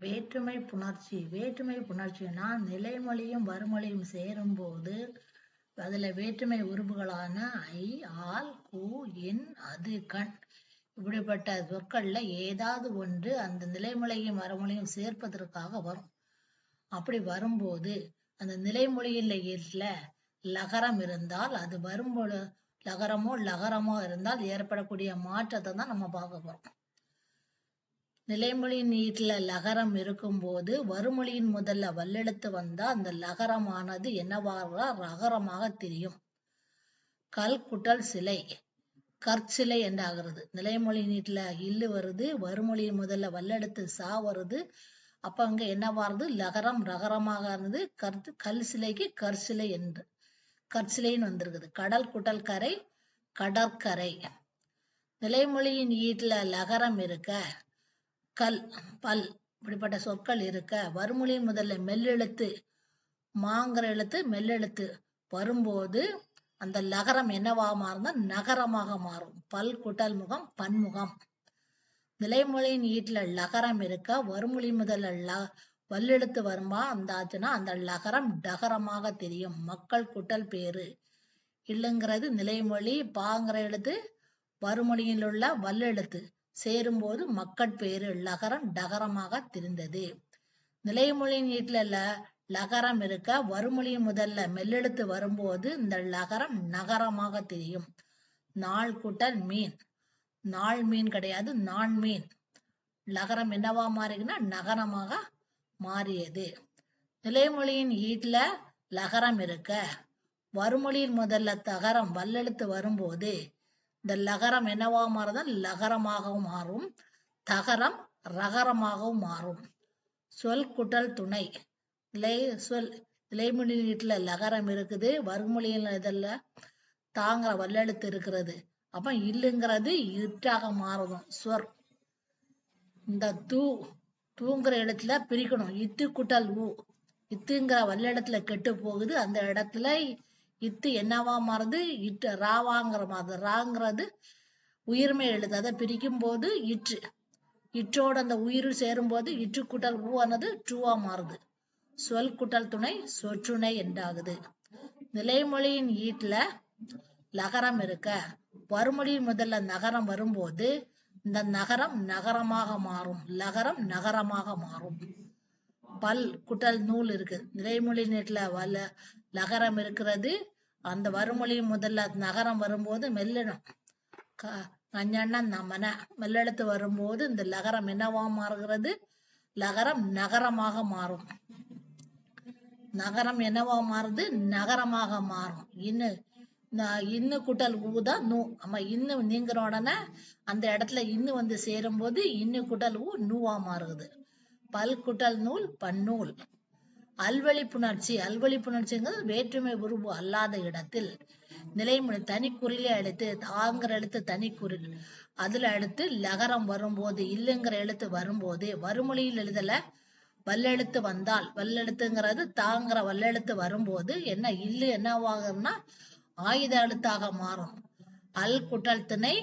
வேற்றுமை புணர்ச்சி வேற்றுமை புணர்ச்சினா நிலைமொழியும் வறுமொழியும் சேரும் போது அதுல வேற்றுமை உறுப்புகளான ஐ ஆல் கு இன் அது கண் இப்படிப்பட்ட சொற்கள்ல ஏதாவது ஒன்று அந்த நிலைமொழியும் வறுமொழியும் சேர்ப்பதற்காக வரும். அப்படி வரும்போது அந்த நிலைமொழியில இல்ல லகரம் இருந்தால் அது வரும்போது லகரமோ லகரமோ இருந்தால் ஏற்படக்கூடிய மாற்றத்தை தான் நம்ம பார்க்க போறோம். நிலைமொழியின் நீட்டில லகரம் இருக்கும்போது வறுமொழியின் முதல்ல வல்லெழுத்து வந்தா அந்த லகரமானது என்னவாக ரகரமாக தெரியும். கல்குட்டல் சிலை. கற்சிலை என்றாகிறது. நிலைமொழி நீட்டில இல்லு வருது வறுமொழியின் முதல்ல வல்லெழுத்து சா வருது. அப்ப அங்க என்னவாறுது லகரம் ரகரமாக இருந்தது. கற்று கல் சிலைக்கு கற்சிலை என்று. கற்சிலைன்னு வந்திருக்குது. கடல் குட்டல் கரை கடற்கரை. நிலைமொழியின் ஈட்டில் லகரம் இருக்க கல் பல் இப்படிப்பட்ட சொற்கள் இருக்க. வறுமொழி முதல்ல மெல்லெழுத்து மாங்கிற எழுத்து மெல்லெழுத்து. வரும்போது அந்த லகரம் என்னவா மாறும்னா நகரமாக மாறும். பல் குட்டல் முகம் பன்முகம். நிலைமொழியின் ஈட்டுல லகரம் இருக்க வறுமொழி முதல்ல ல வல்லெழுத்து வருமா அந்த ஆச்சுன்னா அந்த லகரம் டகரமாக தெரியும். மக்கள் குட்டல் பேரு இல்லைங்கிறது நிலைமொழி பாங்கிற எழுத்து வறுமொழியில் உள்ள வல்லெழுத்து. சேரும்போது மக்கட்பேறு லகரம் டகரமாக திரிந்தது. நிலைமொழியின் ஈட்டுல லகரம் இருக்க வறுமொழியின் முதல்ல மெல்லெழுத்து வரும்போது இந்த லகரம் நகரமாக தெரியும். நாள் கூட்டல் மீன். நாள் மீன் கிடையாது நான் மீன். லகரம் என்னவா மாறிக்குன்னா நகரமாக மாறியது. நிலைமொழியின் ஈட்டுல லகரம் இருக்க வறுமொழியின் முதல்ல தகரம் வல்லெழுத்து வரும்போது இந்த லகரம் என்னவா மாறுதா லகரமாகவும் மாறும். தகரம் ரகரமாகவும் மாறும். சொல் குட்டல் துணை. நிலை சொல் நிலைமொழி நீட்டுல லகரம் இருக்குது வறுமொழியில் இதில் தாங்கிற வல்லெழுத்து இருக்கிறது. அப்ப இல்லுங்கிறது இட்டாக மாறணும். சொர் இந்த தூ தூங்குற இடத்துல பிரிக்கணும். இத்து குட்டல் ஊ. இத்துங்கிற வல்லெழுத்துல கெட்டு போகுது. அந்த இடத்துல இத்து என்னவா மாறுது இட்டு ராவாங்கிற மாதிரி ராங்கிறது உயிர்மை எழுது. அதை பிரிக்கும் போது இற்று. இற்றோட அந்த உயிர் சேரும் போது இற்று குட்டல் ஊவானது டூவா மாறுது. சொல் குட்டல் துணை சொற்றுணை என்றாகுது. நிலைமொழியின் ஈட்டுல நகரம் இருக்க. வறுமொழியின் முதல்ல நகரம் வரும்போது இந்த நகரம் நகரமாக மாறும். லகரம் நகரமாக மாறும். பல் குட்டல் நூல் இருக்கு. நிலைமொழி நீட்டுல வல்ல லகரம் இருக்கிறது. அந்த வறுமொழி முதல்ல நகரம் வரும்போது மெல்லணும். கஞ்சண்ணா நம்மன. மெல்லெழுத்து வரும்போது இந்த லகரம் என்னவா மாறுகிறது? லகரம் நகரமாக மாறும். நகரம் என்னவா மாறுது? நகரமாக மாறும். இன்னு இன்னு குட்டல் ஊதா நூ. ஆமா இன்னு நீங்கிற உடனே அந்த இடத்துல இன்னு வந்து சேரும் போது இன்னு குட்டல் ஊ நூவா மாறுது. பல் குட்டல் நூல் பன்னூல். அல்வழி புணர்ச்சி அல்வழி புணர்ச்சிங்கிறது வேற்றுமை உருவு அல்லாத இடத்தில் நிலைமொழி தனிக்குறிலே அடுத்து தாங்கிற எழுத்து தனிக்குறில் அதுல அடுத்து லகரம் வரும்போது இல்லுங்கிற எழுத்து வரும்போது வறுமொழியில் எழுதல வல்லெழுத்து வந்தால் வல்லெழுத்துங்கிறது தாங்கிற வல்லெழுத்து வரும்போது என்ன இல்லு என்னவாகும்னா ஆயுத எழுத்தாக மாறும். அல் குட்டல் திணை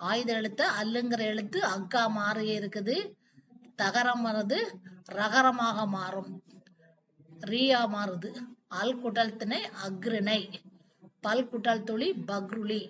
ஆயுத எழுத்து அல்லுங்கிற எழுத்து அக்கா மாறி இருக்குது தகரம் வருது ரகரமாக மாறும். ரியா மாறுது. அல் குட்டல் திணை அக்ரிணை பல் குட்டல் துளி பக்ருளி